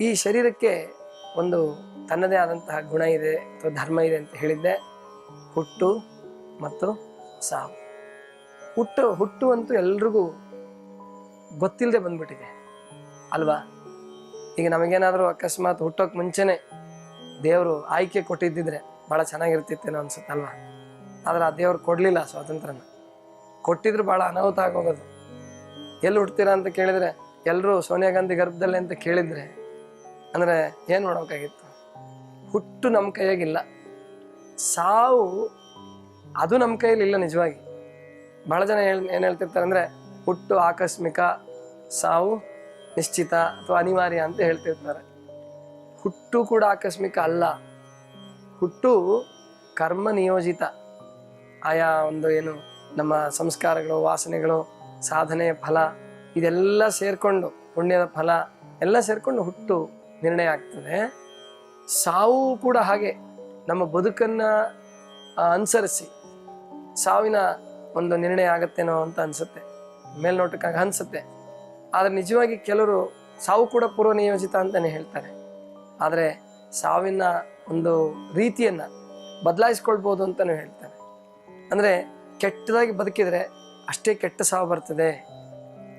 ಈ ಶರೀರಕ್ಕೆ ಒಂದು ತನ್ನದೇ ಆದಂತಹ ಗುಣ ಇದೆ, ಅಥವಾ ಧರ್ಮ ಇದೆ ಅಂತ ಹೇಳಿದ್ದೆ. ಹುಟ್ಟು ಮತ್ತು ಸಾವು. ಹುಟ್ಟು ಹುಟ್ಟು ಅಂತೂ ಎಲ್ರಿಗೂ ಗೊತ್ತಿಲ್ಲದೆ ಬಂದ್ಬಿಟ್ಟಿದೆ, ಅಲ್ವಾ? ಈಗ ನಮಗೇನಾದರೂ ಅಕಸ್ಮಾತ್ ಹುಟ್ಟೋಕೆ ಮುಂಚೆನೇ ದೇವರು ಆಯ್ಕೆ ಕೊಟ್ಟಿದ್ದಿದ್ರೆ ಭಾಳ ಚೆನ್ನಾಗಿರ್ತಿತ್ತೇನೋ ಅನ್ಸುತ್ತಲ್ವಾ? ಆದರೆ ಆ ದೇವ್ರು ಕೊಡಲಿಲ್ಲ ಸ್ವಾತಂತ್ರ್ಯನ. ಕೊಟ್ಟಿದ್ರು ಭಾಳ ಅನಾಹುತ ಆಗೋಗೋದು. ಎಲ್ಲಿ ಹುಡ್ತೀರಾ ಅಂತ ಕೇಳಿದ್ರೆ ಎಲ್ಲರೂ ಸೋನಿಯಾ ಗಾಂಧಿ ಗರ್ಭದಲ್ಲಿ ಅಂತ ಕೇಳಿದ್ರೆ ಅಂದರೆ ಏನು ಮಾಡೋಕ್ಕಾಗಿತ್ತು ಹುಟ್ಟು ನಮ್ಮ ಕೈಯಾಗಿಲ್ಲ. ಸಾವು ಅದು ನಮ್ಮ ಕೈಯಲ್ಲಿ ಇಲ್ಲ ನಿಜವಾಗಿ. ಭಾಳ ಜನ ಹೇಳ್, ಏನು ಹೇಳ್ತಿರ್ತಾರೆ ಅಂದರೆ ಹುಟ್ಟು ಆಕಸ್ಮಿಕ, ಸಾವು ನಿಶ್ಚಿತ ಅಥವಾ ಅನಿವಾರ್ಯ ಅಂತ ಹೇಳ್ತಿರ್ತಾರೆ. ಹುಟ್ಟು ಕೂಡ ಆಕಸ್ಮಿಕ ಅಲ್ಲ. ಹುಟ್ಟು ಕರ್ಮ ನಿಯೋಜಿತ. ಆಯಾ ಒಂದು ಏನು ನಮ್ಮ ಸಂಸ್ಕಾರಗಳು, ವಾಸನೆಗಳು, ಸಾಧನೆಯ ಫಲ, ಇದೆಲ್ಲ ಸೇರಿಕೊಂಡು, ಪುಣ್ಯದ ಫಲ, ಎಲ್ಲ ಸೇರಿಕೊಂಡು ಹುಟ್ಟು ನಿರ್ಣಯ ಆಗ್ತದೆ. ಸಾವು ಕೂಡ ಹಾಗೆ ನಮ್ಮ ಬದುಕನ್ನು ಅನುಸರಿಸಿ ಸಾವಿನ ಒಂದು ನಿರ್ಣಯ ಆಗತ್ತೇನೋ ಅಂತ ಅನಿಸುತ್ತೆ. ಮೇಲ್ನೋಟಕ್ಕಾಗಿ ಅನಿಸುತ್ತೆ. ಆದರೆ ನಿಜವಾಗಿ ಕೆಲವರು ಸಾವು ಕೂಡ ಪೂರ್ವ ನಿಯೋಜಿತ ಅಂತಲೇ ಹೇಳ್ತಾರೆ. ಆದರೆ ಸಾವಿನ ಒಂದು ರೀತಿಯನ್ನು ಬದಲಾಯಿಸ್ಕೊಳ್ಬೋದು ಅಂತಲೂ ಹೇಳ್ತಾರೆ. ಅಂದರೆ ಕೆಟ್ಟದಾಗಿ ಬದುಕಿದರೆ ಅಷ್ಟೇ ಕೆಟ್ಟ ಸಾವು ಬರ್ತದೆ.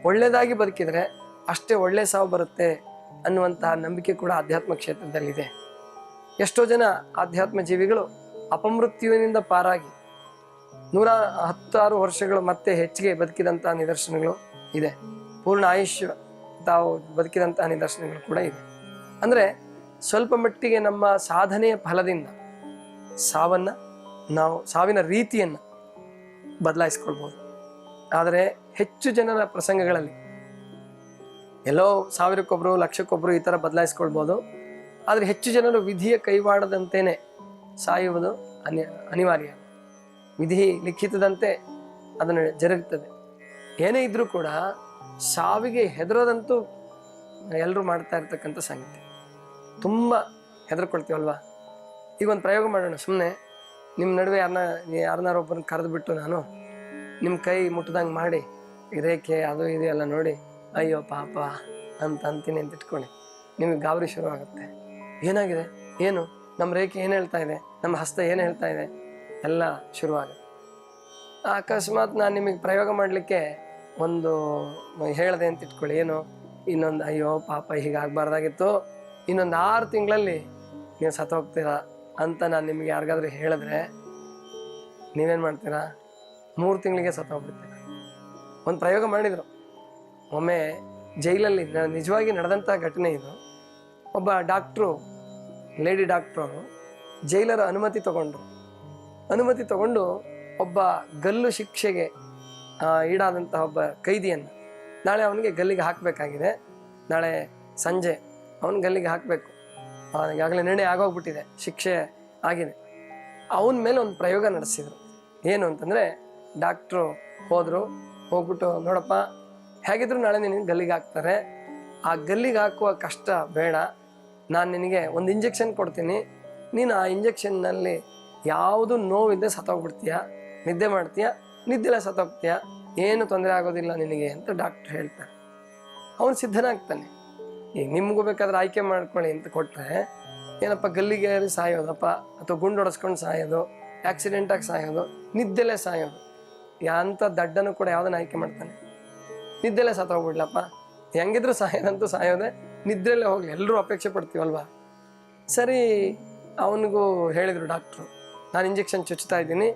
ಒಳ್ಳೆಯದಾಗಿ ಬದುಕಿದರೆ ಅಷ್ಟೇ ಒಳ್ಳೆಯ ಸಾವು ಬರುತ್ತೆ. ಅನ್ನುವಂತಹ ನಂಬಿಕೆ ಕೂಡ ಆಧ್ಯಾತ್ಮ ಕ್ಷೇತ್ರದಲ್ಲಿದೆ. ಎಷ್ಟೋ ಜನ ಆಧ್ಯಾತ್ಮ ಜೀವಿಗಳು ಅಪಮೃತ್ಯುವಿನಿಂದ ಪಾರಾಗಿ ನೂರ ಹತ್ತಾರು ವರ್ಷಗಳು ಮತ್ತೆ ಹೆಚ್ಚಿಗೆ ಬದುಕಿದಂತಹ ನಿದರ್ಶನಗಳು ಇದೆ. ಪೂರ್ಣ ಆಯುಷ್ಯ ತಾವು ಬದುಕಿದಂತಹ ನಿದರ್ಶನಗಳು ಕೂಡ ಇದೆ. ಅಂದರೆ ಸ್ವಲ್ಪ ಮಟ್ಟಿಗೆ ನಮ್ಮ ಸಾಧನೆಯ ಫಲದಿಂದ ಸಾವನ್ನ ನಾವು ಸಾವಿನ ರೀತಿಯನ್ನು ಬದಲಾಯಿಸ್ಕೊಳ್ಬೋದು ಆದರೆ ಹೆಚ್ಚು ಜನರ ಪ್ರಸಂಗಗಳಲ್ಲಿ ಎಲ್ಲೋ ಸಾವಿರಕ್ಕೊಬ್ರು, ಲಕ್ಷಕ್ಕೊಬ್ರು ಈ ಥರ ಬದಲಾಯಿಸ್ಕೊಳ್ಬೋದು. ಆದರೆ ಹೆಚ್ಚು ಜನರು ವಿಧಿಯ ಕೈವಾಡದಂತೆಯೇ ಸಾಯುವುದು ಅನಿ, ಅನಿವಾರ್ಯ. ವಿಧಿ ಲಿಖಿತದಂತೆ ಅದನ್ನು ಜರುಗುತ್ತದೆ ಏನೇ ಇದ್ರೂ ಕೂಡ ಸಾವಿಗೆ ಹೆದರೋದಂತೂ ಎಲ್ಲರೂ ಮಾಡ್ತಾ ಇರ್ತಕ್ಕಂಥ ಸಂಗತಿ. ತುಂಬ ಹೆದರ್ಕೊಳ್ತೀವಲ್ವಾ ಈಗ ಒಂದು ಪ್ರಯೋಗ ಮಾಡೋಣ. ಸುಮ್ಮನೆ ನಿಮ್ಮ ನಡುವೆ ಯಾರನ್ನ ಯಾರನ್ನಾರು ಒಬ್ಬರನ್ನ ಕರೆದುಬಿಟ್ಟು ನಾನು ನಿಮ್ಮ ಕೈ ಮುಟ್ಟದಂಗೆ ಮಾಡಿ ರೇಖೆ, ಅದು ಇದು ಎಲ್ಲ ನೋಡಿ ಅಯ್ಯೋ ಪಾಪ, ಅಂತ ಅಂತೀನಿ ಅಂತ ಇಟ್ಕೊಳ್ಳಿ. ನಿಮಗೆ ಗಾಬರಿ ಶುರು ಏನಾಗಿದೆ? ಏನು? ನಮ್ಮ ರೇಖೆ ಏನು ಹೇಳ್ತಾ ಇದೆ? ನಮ್ಮ ಹಸ್ತ ಏನು ಹೇಳ್ತಾ ಇದೆ? ಎಲ್ಲ ಶುರುವಾಗುತ್ತೆ ಅಕಸ್ಮಾತ್ ನಾನು ನಿಮಗೆ ಪ್ರಯೋಗ ಮಾಡಲಿಕ್ಕೆ ಒಂದು ಹೇಳಿದೆ ಅಂತ ಇಟ್ಕೊಳ್ಳಿ. ಏನು? ಇನ್ನೊಂದು, ಅಯ್ಯೋ ಪಾಪ ಹೀಗಾಗಬಾರ್ದಾಗಿತ್ತು ಇನ್ನೊಂದು ಆರು ತಿಂಗಳಲ್ಲಿ ನೀವು ಸತ್ತೋಗ್ತೀರಾ ಅಂತ ನಾನು ನಿಮಗೆ ಯಾರಿಗಾದ್ರೂ ಹೇಳಿದ್ರೆ ನೀವೇನು ಮಾಡ್ತೀರಾ? ಮೂರು ತಿಂಗಳಿಗೆ ಸತ್ತೋಗ್ಬಿಡ್ತೀರ ಒಂದು ಪ್ರಯೋಗ ಮಾಡಿದರು. ಒಮ್ಮೆ ಜೈಲಲ್ಲಿ ನಿಜವಾಗಿ ನಡೆದಂಥ ಘಟನೆ ಇದು. ಒಬ್ಬ ಡಾಕ್ಟ್ರು, ಲೇಡಿ ಡಾಕ್ಟ್ರು ಜೈಲರ ಅನುಮತಿ ತಗೊಂಡ್ರು ಅನುಮತಿ ತಗೊಂಡು ಒಬ್ಬ ಗಲ್ಲು ಶಿಕ್ಷೆಗೆ ಈಡಾದಂತಹ ಒಬ್ಬ ಕೈದಿಯನ್ನು ನಾಳೆ ಅವನಿಗೆ ಗಲ್ಲಿಗೆ ಹಾಕಬೇಕಾಗಿದೆ. ನಾಳೆ ಸಂಜೆ ಅವನ ಗಲ್ಲಿಗೆ ಹಾಕಬೇಕು. ಈಗಾಗಲೇ ನಿರ್ಣಯ ಆಗೋಗ್ಬಿಟ್ಟಿದೆ, ಶಿಕ್ಷೆ ಆಗಿದೆ. ಅವನ ಮೇಲೆ ಒಂದು ಪ್ರಯೋಗ ನಡೆಸಿದರು. ಏನು ಅಂತಂದರೆ, ಡಾಕ್ಟ್ರು ಹೋದರು, ಹೋಗ್ಬಿಟ್ಟು, ನೋಡಪ್ಪ ಹೇಗಿದ್ರು ನಾಳೆ ನಿನಗೆ ಗಲ್ಲಿಗೆ ಹಾಕ್ತಾರೆ. ಆ ಗಲ್ಲಿಗೆ ಹಾಕುವ ಕಷ್ಟ ಬೇಡ. ನಾನು ನಿನಗೆ ಒಂದು ಇಂಜೆಕ್ಷನ್ ಕೊಡ್ತೀನಿ. ನೀನು ಆ ಇಂಜೆಕ್ಷನ್ನಲ್ಲಿ ಯಾವುದು ನೋವಿದ್ದೆ ಸತ್ತೋಗ್ಬಿಡ್ತೀಯ? ನಿದ್ದೆ ಮಾಡ್ತೀಯ? ನಿದ್ದೆಲ್ಲ ಸತ್ತೋಗ್ತೀಯ? ಏನು ತೊಂದರೆ ಆಗೋದಿಲ್ಲ ನಿನಗೆ ಅಂತ ಡಾಕ್ಟ್ರ್ ಹೇಳ್ತಾರೆ. ಅವನು ಸಿದ್ಧನಾಗ್ತಾನೆ. ಈಗ ನಿಮಗೂ ಬೇಕಾದ್ರೆ ಆಯ್ಕೆ ಮಾಡ್ಕೊಳ್ಳಿ ಅಂತ ಕೊಟ್ಟರೆ ಏನಪ್ಪ, ಗಲ್ಲಿಗೆ ಸಾಯೋದಪ್ಪ? ಅಥವಾ ಗುಂಡು ಹೊಡೆಸ್ಕೊಂಡು ಸಾಯೋದು? ಆಕ್ಸಿಡೆಂಟಾಗಿ ಸಾಯೋದು? ನಿದ್ದೆಲ್ಲೇ ಸಾಯೋದು? ಯಾಂಥ ದಡ್ಡನು ಕೂಡ ಯಾವುದನ್ನು ಆಯ್ಕೆ ಮಾಡ್ತಾನೆ? ನಿದ್ದೆಲೆ ಸತ್ತೋಗ್ಬಿಡ್ಲಪ್ಪ ಹೆಂಗಿದ್ರು ಸಾಯೋದಂತೂ ಸಾಯೋದೆ. ನಿದ್ರೆಲ್ಲೇ ಹೋಗ್ಲಿ ಎಲ್ಲರೂ ಅಪೇಕ್ಷೆ ಪಡ್ತೀವಲ್ವಾ? ಸರಿ, ಅವನಿಗೂ ಹೇಳಿದರು ಡಾಕ್ಟ್ರು. ನಾನು ಇಂಜೆಕ್ಷನ್ ಚುಚ್ತಾ ಇದ್ದೀನಿ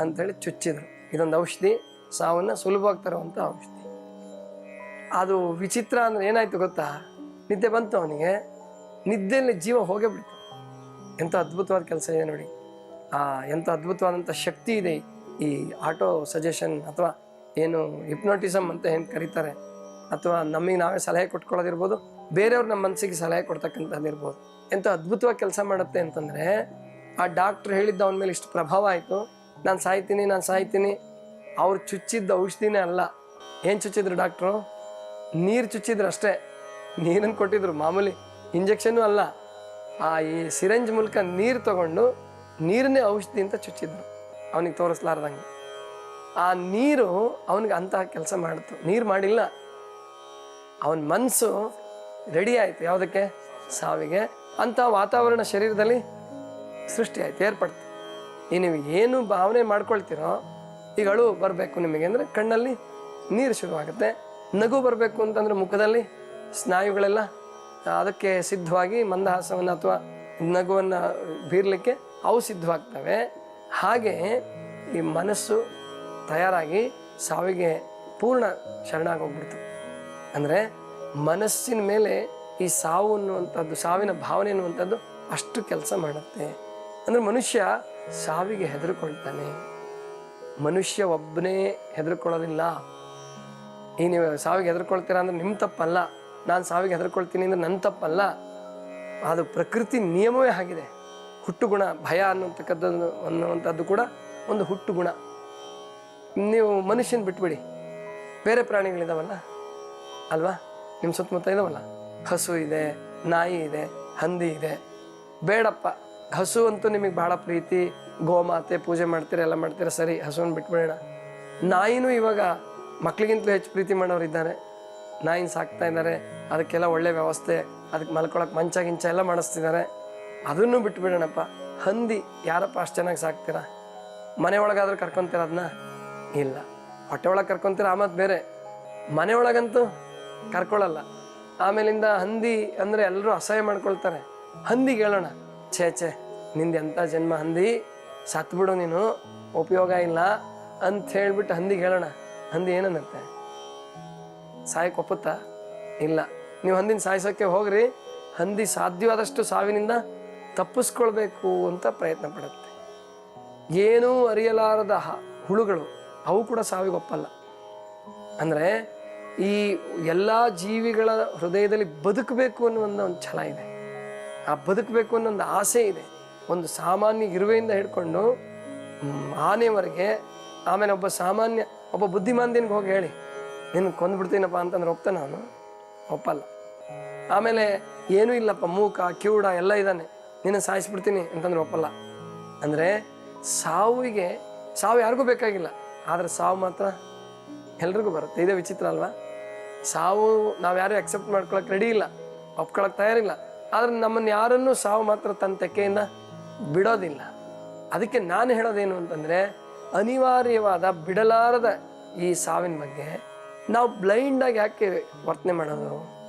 ಅಂಥೇಳಿ ಚುಚ್ಚಿದ್ರು. ಇದೊಂದು ಔಷಧಿ, ಸಾವನ್ನು ಸುಲಭವಾಗಿ ತರುವಂಥ ಔಷಧಿ. ಅದು ವಿಚಿತ್ರ ಅಂದರೆ ಏನಾಯಿತು ಗೊತ್ತಾ? ನಿದ್ದೆ ಬಂತು ಅವನಿಗೆ. ನಿದ್ದೆಯಲ್ಲಿ ಜೀವ ಹೋಗೇ ಬಿಡ್ತು. ಎಂಥ ಅದ್ಭುತವಾದ ಕೆಲಸ ಇದೆ ನೋಡಿ. ಎಂಥ ಅದ್ಭುತವಾದಂಥ ಶಕ್ತಿ ಇದೆ ಈ ಆಟೋ ಸಜೆಷನ್ ಅಥವಾ ಏನು ಹಿಪ್ನೋಟಿಸಮ್ ಅಂತ ಏನು ಕರೀತಾರೆ? ಅಥವಾ ನಮಗೆ ನಾವೇ ಸಲಹೆ ಕೊಟ್ಕೊಳ್ಳೋದಿರ್ಬೋದು, ಬೇರೆಯವ್ರು ನಮ್ಮ ಮನಸ್ಸಿಗೆ ಸಲಹೆ ಕೊಡ್ತಕ್ಕಂಥದ್ದಿರ್ಬೋದು ಎಂಥ ಅದ್ಭುತವಾಗಿ ಕೆಲಸ ಮಾಡುತ್ತೆ ಅಂತಂದರೆ, ಆ ಡಾಕ್ಟ್ರ್ ಹೇಳಿದ್ದ ಅವನ ಮೇಲೆ ಇಷ್ಟು ಪ್ರಭಾವ ಆಯಿತು, ನಾನು ಸಾಯ್ತೀನಿ ನಾನು ಸಾಯ್ತೀನಿ, ಅವ್ರು ಚುಚ್ಚಿದ್ದ ಔಷಧಿನೇ ಅಲ್ಲ. ಏನು ಚುಚ್ಚಿದ್ರು ಡಾಕ್ಟ್ರು? ನೀರು ಚುಚ್ಚಿದ್ರು ಅಷ್ಟೇ. ನೀರನ್ನು ಕೊಟ್ಟಿದ್ರು, ಮಾಮೂಲಿ ಇಂಜೆಕ್ಷನ್ನು ಅಲ್ಲ. ಆ ಈ ಸಿರಂಜ್ ಮೂಲಕ ನೀರು ತಗೊಂಡು ನೀರನ್ನೇ ಔಷಧಿ ಅಂತ ಚುಚ್ಚಿದ್ರು. ಅವನಿಗೆ ತೋರಿಸ್ಲಾರ್ದಂಗೆ. ಆ ನೀರು ಅವನಿಗೆ ಅಂತಹ ಕೆಲಸ ಮಾಡಿತು. ನೀರು ಮಾಡಿಲ್ಲ. ಅವನ ಮನಸ್ಸು ರೆಡಿ ಆಯಿತು. ಯಾವುದಕ್ಕೆ? ಸಾವಿಗೆ. ಅಂಥ ವಾತಾವರಣ ಶರೀರದಲ್ಲಿ ಸೃಷ್ಟಿ ಆಯ್ತು, ಏರ್ಪಡ್ತು. ಈ ನೀವು ಏನು ಭಾವನೆ ಮಾಡ್ಕೊಳ್ತೀರೋ, ಈಗ ಅಳು ಬರಬೇಕು ನಿಮಗೆ ಅಂದರೆ ಕಣ್ಣಲ್ಲಿ ನೀರು ಶುರುವಾಗುತ್ತೆ. ನಗು ಬರಬೇಕು ಅಂತಂದರೆ ಮುಖದಲ್ಲಿ ಸ್ನಾಯುಗಳೆಲ್ಲ, ಅದಕ್ಕೆ ಸಿದ್ಧವಾಗಿ ಮಂದಹಾಸವನ್ನು ಅಥವಾ ನಗುವನ್ನು ಬೀರಲಿಕ್ಕೆ ಅವು ಸಿದ್ಧವಾಗ್ತವೆ. ಹಾಗೆ ಈ ಮನಸ್ಸು ತಯಾರಾಗಿ ಸಾವಿಗೆ ಪೂರ್ಣ ಶರಣಾಗೋಗ್ಬಿಡ್ತು ಅಂದರೆ ಮನಸ್ಸಿನ ಮೇಲೆ ಈ ಸಾವು ಅನ್ನುವಂಥದ್ದು, ಸಾವಿನ ಭಾವನೆ ಅನ್ನುವಂಥದ್ದು ಅಷ್ಟು ಕೆಲಸ ಮಾಡುತ್ತೆ. ಅಂದರೆ ಮನುಷ್ಯ ಸಾವಿಗೆ ಹೆದರ್ಕೊಳ್ತಾನೆ. ಮನುಷ್ಯ ಒಬ್ಬನೇ ಹೆದರ್ಕೊಳ್ಳೋದಿಲ್ಲ. ಈ ನೀವು ಸಾವಿಗೆ ಹೆದರ್ಕೊಳ್ತೀರಾ ಅಂದ್ರೆ ನಿಮ್ಮ ತಪ್ಪಲ್ಲ. ನಾನು ಸಾವಿಗೆ ಹೆದರ್ಕೊಳ್ತೀನಿ ಅಂದ್ರೆ ನನ್ನ ತಪ್ಪಲ್ಲ. ಅದು ಪ್ರಕೃತಿ ನಿಯಮವೇ ಆಗಿದೆ. ಹುಟ್ಟು ಗುಣ ಭಯ ಅನ್ನುವಂಥಕ್ಕದ್ದು ಅನ್ನುವಂಥದ್ದು ಕೂಡ ಒಂದು ಹುಟ್ಟು ಗುಣ ನೀವು ಮನುಷ್ಯನ ಬಿಟ್ಬಿಡಿ. ಬೇರೆ ಪ್ರಾಣಿಗಳಿದಾವಲ್ಲ? ಅಲ್ವಾ? ನಿಮ್ಮ ಸುತ್ತಮುತ್ತ ಇದಾವಲ್ಲ? ಹಸು ಇದೆ, ನಾಯಿ ಇದೆ, ಹಂದಿ ಇದೆ. ಬೇಡಪ್ಪ. ಹಸು ಅಂತೂ ನಿಮಗೆ ಭಾಳ ಪ್ರೀತಿ. ಗೋಮಾತೆ, ಪೂಜೆ ಮಾಡ್ತೀರ, ಎಲ್ಲ ಮಾಡ್ತೀರ, ಸರಿ ಹಸುವನ್ನ ಬಿಟ್ಬಿಡೋಣ. ನಾಯಿನೂ ಇವಾಗ ಮಕ್ಳಿಗಿಂತಲೂ ಹೆಚ್ಚು ಪ್ರೀತಿ ಮಾಡೋರು ಇದ್ದಾರೆ ನಾಯಿನ ಸಾಕ್ತಾ ಇದ್ದಾರೆ, ಅದಕ್ಕೆಲ್ಲ ಒಳ್ಳೆ ವ್ಯವಸ್ಥೆ ಅದಕ್ಕೆ ಮಲ್ಕೊಳಕ್ಕೆ ಮಂಚ, ಗಿಂಚ ಎಲ್ಲ ಮಾಡಿಸ್ತಿದ್ದಾರೆ. ಅದನ್ನು ಬಿಟ್ಬಿಡೋಣಪ್ಪ. ಹಂದಿ, ಯಾರಪ್ಪ ಅಷ್ಟು ಚೆನ್ನಾಗಿ ಸಾಕ್ತೀರಾ? ಮನೆ ಒಳಗಾದ್ರೂ ಕರ್ಕೊಂತೀರ ಅದನ್ನ ಇಲ್ಲ. ಹೊಟ್ಟೆ ಒಳಗೆ ಕರ್ಕೊಂತೀರ ಆಮತ್ ಬೇರೆ. ಮನೆ ಒಳಗಂತೂ ಕರ್ಕೊಳ್ಳಲ್ಲ ಆಮೇಲಿಂದ ಹಂದಿ ಅಂದರೆ ಎಲ್ಲರೂ ಅಸಹ್ಯ ಮಾಡ್ಕೊಳ್ತಾರೆ. ಹಂದಿಗೆ ಹೇಳೋಣ ಛೇ ಛೇ, ನಿಂದು ಎಂಥ ಜನ್ಮ ಹಂದಿ? ಸತ್ಬಿಡು ನೀನು, ಉಪಯೋಗ ಇಲ್ಲ ಅಂತ ಹೇಳ್ಬಿಟ್ಟು ಹಂದಿಗೆ ಹೇಳೋಣ ಹಂದಿ ಏನನ್ನತ್ತೆ ಸಾಯಕ್ಕೆ ಒಪ್ಪುತ್ತಾ? ಇಲ್ಲ. ನೀವು ಹಂದಿನ ಸಾಯಿಸೋಕ್ಕೆ ಹೋಗ್ರಿ. ಹಂದಿ ಸಾಧ್ಯವಾದಷ್ಟು ಸಾವಿನಿಂದ ತಪ್ಪಿಸ್ಕೊಳ್ಬೇಕು ಅಂತ ಪ್ರಯತ್ನ ಪಡುತ್ತೆ. ಏನೂ ಅರಿಯಲಾರದ ಹುಳುಗಳು. ಅವು ಕೂಡ ಸಾವಿಗೆ ಒಪ್ಪಲ್ಲ. ಅಂದರೆ ಈ ಎಲ್ಲ ಜೀವಿಗಳ ಹೃದಯದಲ್ಲಿ ಬದುಕಬೇಕು ಅನ್ನೋ ಒಂದು ಒಂದು ಛಲ ಇದೆ. ಆ ಬದುಕಬೇಕು ಅನ್ನೋ ಒಂದು ಆಸೆ ಇದೆ. ಒಂದು ಸಾಮಾನ್ಯ ಇರುವೆಯಿಂದ ಹಿಡ್ಕೊಂಡು ಆನೆವರೆಗೆ ಆಮೇಲೆ ಒಬ್ಬ ಸಾಮಾನ್ಯ, ಒಬ್ಬ ಬುದ್ಧಿಮಾಂದಿನಿಗೆ ಹೋಗಿ ಹೇಳಿ ನಿನ್ನ ಕೊಂದ್ಬಿಡ್ತೀನಪ್ಪ ಅಂತಂದ್ರೆ ಒಪ್ತಾನೆ ಅವನು. ಒಪ್ಪಲ್ಲ. ಆಮೇಲೆ, ಏನೂ ಇಲ್ಲಪ್ಪ, ಮೂಕ, ಕಿವುಡ ಎಲ್ಲ ಇದ್ದಾನೆ. ನಿನ್ನ ಸಾಯಿಸ್ಬಿಡ್ತೀನಿ ಅಂತಂದ್ರೆ ಒಪ್ಪಲ್ಲ. ಅಂದರೆ ಸಾವಿಗೆ, ಸಾವು ಯಾರಿಗೂ ಬೇಕಾಗಿಲ್ಲ. ಆದರೆ ಸಾವು ಮಾತ್ರ ಎಲ್ರಿಗೂ ಬರುತ್ತೆ. ಇದೇ ವಿಚಿತ್ರ ಅಲ್ವಾ? ಸಾವು ನಾವು ಯಾರು ಅಕ್ಸೆಪ್ಟ್ ಮಾಡ್ಕೊಳಕ್ಕೆ ರೆಡಿ ಇಲ್ಲ ಒಪ್ಕೊಳಕ್ಕೆ ತಯಾರಿಲ್ಲ. ಆದರೆ ನಮ್ಮನ್ನು ಯಾರನ್ನೂ ಸಾವು ಮಾತ್ರ ತನ್ನ ತೆಕ್ಕೆಯಿಂದ ಬಿಡೋದಿಲ್ಲ. ಅದಕ್ಕೆ ನಾನು ಹೇಳೋದೇನು ಅಂತಂದರೆ, ಅನಿವಾರ್ಯವಾದ ಬಿಡಲಾರದ ಈ ಸಾವಿನ ಬಗ್ಗೆ ನಾವು ಬ್ಲೈಂಡಾಗಿ ಯಾಕೆ ವರ್ತನೆ ಮಾಡೋದು?